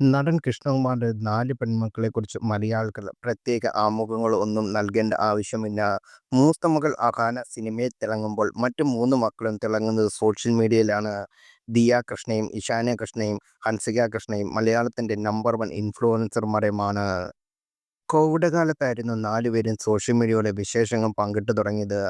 നടൻ കൃഷ്ണകുമാറിന്റെ നാല് പെൺമക്കളെക്കുറിച്ച് മലയാളികൾ പ്രത്യേക ആമുഖങ്ങൾ ഒന്നും നൽകേണ്ട ആവശ്യമില്ല. മൂത്ത മകൾ അഹാന സിനിമയിൽ തിളങ്ങുമ്പോൾ മറ്റു മൂന്ന് മക്കളും തിളങ്ങുന്നത് സോഷ്യൽ മീഡിയയിലാണ്. ദിയ കൃഷ്ണയും ഇഷാന കൃഷ്ണയും ഹൻസിക കൃഷ്ണയും മലയാളത്തിന്റെ നമ്പർ വൺ ഇൻഫ്ലുവൻസർമാരുമാണ്. കോവിഡ് കാലത്തായിരുന്നു നാലുപേരും സോഷ്യൽ മീഡിയയുടെ വിശേഷങ്ങൾ പങ്കിട്ട് തുടങ്ങിയത്.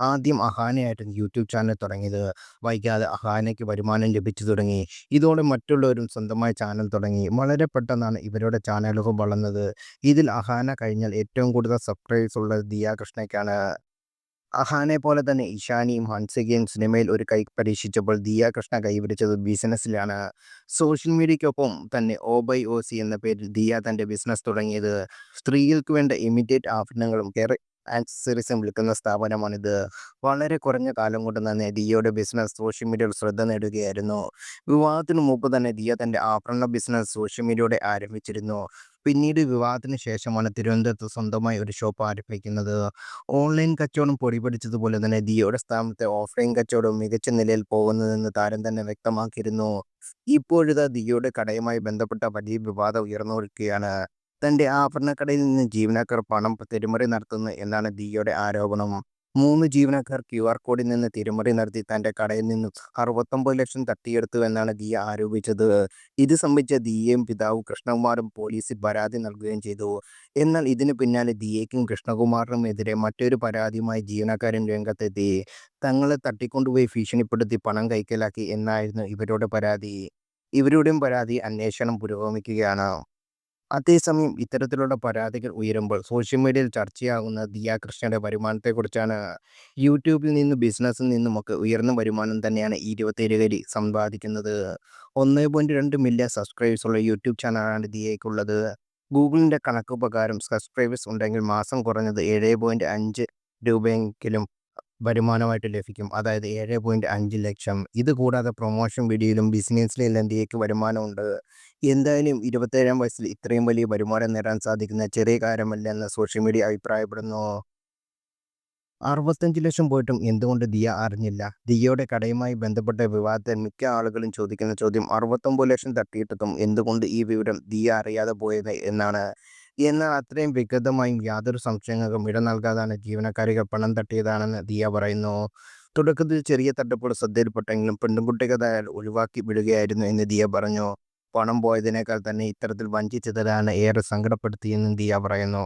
ആദ്യം അഹാനയായിരുന്നു യൂട്യൂബ് ചാനൽ തുടങ്ങിയത്. വൈകാതെ അഹാനയ്ക്ക് വരുമാനം ലഭിച്ചു തുടങ്ങി. ഇതോടെ മറ്റുള്ളവരും സ്വന്തമായ ചാനൽ തുടങ്ങി. വളരെ പെട്ടെന്നാണ് ഇവരുടെ ചാനലുകൾ വളർന്നത്. ഇതിൽ അഹാന കഴിഞ്ഞാൽ ഏറ്റവും കൂടുതൽ സബ്സ്ക്രൈബേഴ്സ് ഉള്ളത് ദിയ കൃഷ്ണയ്ക്കാണ്. അഹാനയെ പോലെ തന്നെ ഇഷാനിയും ഹൻസികയും സിനിമയിൽ ഒരു കൈ പരീക്ഷിച്ചപ്പോൾ ദിയ കൃഷ്ണ കൈവരിച്ചത് ബിസിനസ്സിലാണ്. സോഷ്യൽ മീഡിയയ്ക്കൊപ്പം തന്നെ ഓ ബൈ ഓസി എന്ന പേരിൽ ദിയ തന്റെ ബിസിനസ് തുടങ്ങിയത്. സ്ത്രീകൾക്ക് വേണ്ട ഇമിറ്റേറ്റ് ആഭരണങ്ങളും ആക്സസറീസും വിൽക്കുന്ന സ്ഥാപനമാണിത്. വളരെ കുറഞ്ഞ കാലം കൊണ്ട് തന്നെ ദിയയുടെ ബിസിനസ് സോഷ്യൽ മീഡിയയിൽ ശ്രദ്ധ നേടുകയായിരുന്നു. വിവാഹത്തിന് മുമ്പ് തന്നെ ദിയ തന്റെ ആഭരണ ബിസിനസ് സോഷ്യൽ മീഡിയയുടെ ആരംഭിച്ചിരുന്നു. പിന്നീട് വിവാഹത്തിന് ശേഷമാണ് തിരുവനന്തപുരത്ത് സ്വന്തമായി ഒരു ഷോപ്പ് ആരംഭിക്കുന്നത്. ഓൺലൈൻ കച്ചവടം പൊടിപിടിച്ചതുപോലെ തന്നെ ദിയയുടെ സ്ഥാപനത്തെ ഓഫ്ലൈൻ കച്ചവടം മികച്ച നിലയിൽ പോകുന്നതെന്ന് താരം തന്നെ വ്യക്തമാക്കിയിരുന്നു. ഇപ്പോഴത്തെ ദിയയുടെ കടയുമായി ബന്ധപ്പെട്ട വലിയ വിവാദം ഉയർന്നുനിൽക്കുകയാണ്. തന്റെ ആഭരണക്കടയിൽ നിന്ന് ജീവനക്കാർ പണം തിരിമറി നടത്തുന്നു എന്നാണ് ദിയയുടെ ആരോപണം. മൂന്ന് ജീവനക്കാർ ക്യു ആർ കോഡിൽ നിന്ന് തിരിമറി നടത്തി തന്റെ കടയിൽ നിന്നും അറുപത്തൊമ്പത് ലക്ഷം തട്ടിയെടുത്തു എന്നാണ് ദിയ ആരോപിച്ചത്. ഇത് സംബന്ധിച്ച ദിയയും പിതാവ് കൃഷ്ണകുമാറും പോലീസിൽ പരാതി നൽകുകയും ചെയ്തു. എന്നാൽ ഇതിനു പിന്നാലെ ദിയയ്ക്കും കൃഷ്ണകുമാറിനും എതിരെ മറ്റൊരു പരാതിയുമായി ജീവനക്കാരും രംഗത്തെത്തി. തങ്ങളെ തട്ടിക്കൊണ്ടുപോയി ഭീഷണിപ്പെടുത്തി പണം കൈക്കലാക്കി എന്നായിരുന്നു ഇവരുടെ പരാതി. ഇവരുടെയും പരാതി അന്വേഷണം പുരോഗമിക്കുകയാണ്. അതേസമയം ഇത്തരത്തിലുള്ള പരാതികൾ ഉയരുമ്പോൾ സോഷ്യൽ മീഡിയയിൽ ചർച്ചയാകുന്ന ദിയ കൃഷ്ണയുടെ വരുമാനത്തെക്കുറിച്ചാണ്. യൂട്യൂബിൽ നിന്നും ബിസിനസ്സിൽ നിന്നുമൊക്കെ ഉയർന്ന വരുമാനം തന്നെയാണ് ഈ ഇരുപത്തിയേഴുകാരി സമ്പാദിക്കുന്നത്. ഒന്ന് പോയിന്റ് രണ്ട് മില്യൺ സബ്സ്ക്രൈബേഴ്സുള്ള യൂട്യൂബ് ചാനലാണ് ദിയയ്ക്കുള്ളത്. ഗൂഗിളിന്റെ കണക്ക് പ്രകാരം സബ്സ്ക്രൈബേഴ്സ് ഉണ്ടെങ്കിൽ മാസം കുറഞ്ഞത് ഏഴേ പോയിന്റ് അഞ്ച് രൂപയെങ്കിലും വരുമാനമായിട്ട് ലഭിക്കും. അതായത് ഏഴ് പോയിന്റ് അഞ്ച് ലക്ഷം. ഇത് കൂടാതെ പ്രൊമോഷൻ വീഡിയോയിലും ബിസിനസ്സിലെല്ലാം വരുമാനം വരുമാനമുണ്ട്. എന്തായാലും ഇരുപത്തേഴാം വയസ്സിൽ ഇത്രയും വലിയ വരുമാനം നേടാൻ സാധിക്കുന്ന ചെറിയ കാര്യമല്ല എന്ന് സോഷ്യൽ മീഡിയ അഭിപ്രായപ്പെടുന്നു. അറുപത്തഞ്ച് ലക്ഷം പോയിട്ടും എന്തുകൊണ്ട് ദിയ അറിഞ്ഞില്ല? ദിയയുടെ കടയുമായി ബന്ധപ്പെട്ട വിവാദത്തിൽ മിക്ക ആളുകളും ചോദിക്കുന്ന ചോദ്യം അറുപത്തൊമ്പത് ലക്ഷം തട്ടിയിട്ടതും എന്തുകൊണ്ട് ഈ വിവരം ദിയ അറിയാതെ പോയത് എന്നാണ്. എന്നാൽ അത്രയും വ്യക്തമായും യാതൊരു സംശയങ്ങൾക്കും ഇട നൽകാതാണ് ജീവനക്കാരികൾ പണം തട്ടിയതാണെന്ന് ദിയ പറയുന്നു. തുടക്കത്തിൽ ചെറിയ തട്ടിപ്പുകൾ ശ്രദ്ധയിൽപ്പെട്ടെങ്കിലും പെൺകുട്ടികൾ ഒഴിവാക്കി വിടുകയായിരുന്നു എന്ന് ദിയ പറഞ്ഞു. പണം പോയതിനേക്കാൾ തന്നെ ഇത്തരത്തിൽ വഞ്ചിച്ചതിലാണ് ഏറെ സങ്കടപ്പെടുത്തിയെന്നും ദിയ പറയുന്നു.